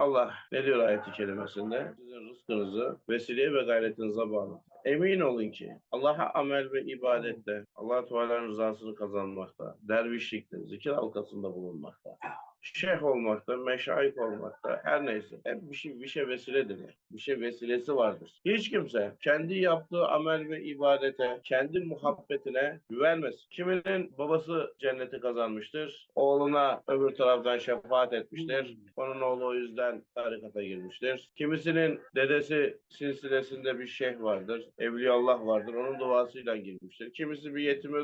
Allah ne diyor ayeti kerimesinde? Sizin rızkınızı vesileye ve gayretinize bağlı. Emin olun ki Allah'a amel ve ibadette Allah Teala'nın rızasını kazanmakta, dervişlikte, zikir halkasında bulunmakta, şeyh olmakta, meşayih olmakta, her neyse. Hep bir şey, bir şey vesiledir. yani. Bir şey vesilesi vardır. Hiç kimse kendi yaptığı amel ve ibadete, kendi muhabbetine güvenmez. Kiminin babası cenneti kazanmıştır. Oğluna öbür taraftan şefaat etmiştir. Onun oğlu o yüzden tarikata girmiştir. Kimisinin dedesi silsilesinde bir şeyh vardır. Evliyaullah vardır. Onun duasıyla girmiştir. Kimisi bir yetime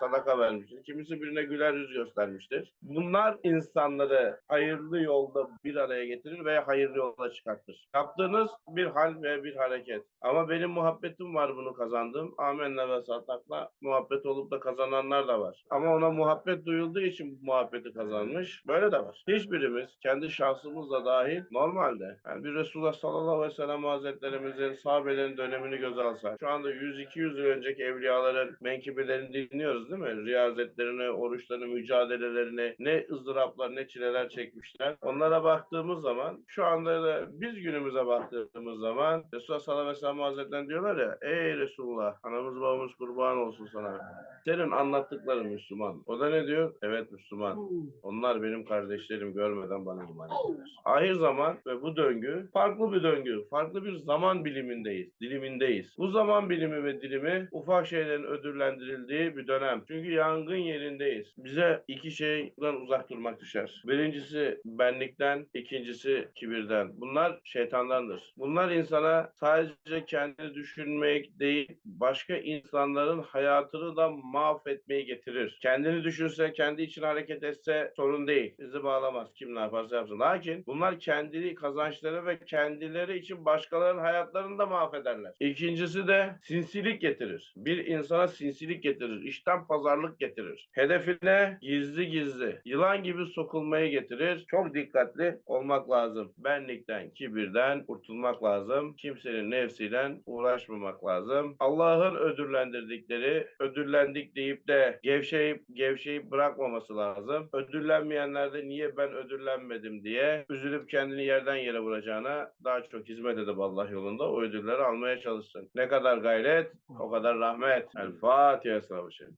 sadaka vermiştir. Kimisi birine güler yüz göstermiştir. Bunlar insanları hayırlı yolda bir araya getirir veya hayırlı yola çıkartır. Yaptığınız bir hal ve bir hareket. Ama benim muhabbetim var bunu kazandım. Amenna ve satakla muhabbet olup da kazananlar da var. Ama ona muhabbet duyulduğu için bu muhabbeti kazanmış. Böyle de var. Hiçbirimiz kendi şahsımızla dahil normalde yani bir Resulullah sallallahu aleyhi ve sellem hazretlerimizin sahabelerin dönemini göze alsak şu anda 100-200 yıl önceki evliyaların menkibelerini dinliyoruz değil mi? Riyazetlerini, oruçlarını, mücadelelerini ne ızdıraplar ne çileler çekmişler. Onlara baktığımız zaman şu anda da biz günümüze baktığımız zaman Resulullah sallallahu aleyhi ve sellem hazretleri diyorlar ya ey Resulullah anamız babamız kurban olsun sana. Senin anlattıkların Müslüman. O da ne diyor? Evet Müslüman. Onlar benim kardeşlerim görmeden bana iman ettiler. Ahir zaman ve bu döngü farklı bir döngü. Farklı bir zaman bilimindeyiz. Dilimindeyiz. Bu zaman bilimi ve dilimi ufak şeylerin ödüllendirildiği bir dönem. Çünkü yangın yerindeyiz. Bize iki şeyden uzak durmak düşer. Birincisi benlikten, ikincisi kibirden. Bunlar şeytandandır. Bunlar insana sadece kendini düşünmek değil, başka insanların hayatını da mahvetmeyi getirir. Kendini düşünse, kendi için hareket etse sorun değil. Bizi bağlamaz. Kim ne yaparsa yapsın. Lakin bunlar kendi kazançları ve kendileri için başkalarının hayatlarını da mahvederler. İkincisi de sinsilik getirir. Bir insana sinsilik getirir. İşten pazarlık getirir. Hedefine gizli gizli, yılan gibi sokulmayı getirir. Çok dikkatli olmak lazım. Benlikten, kibirden kurtulmak lazım. Kimsenin nefsiyle uğraşmamak lazım. Allah'ın ödüllendirdikleri, ödüllendik deyip de gevşeyip gevşeyip bırakmaması lazım. Ödüllenmeyenler de niye ben ödüllenmedim diye üzülüp kendini yerden yere vuracağına daha çok hizmet edip Allah yolunda o ödülleri almaya çalışsın. Ne kadar gayret, o kadar rahmet. El Fatiha. Aleyküm.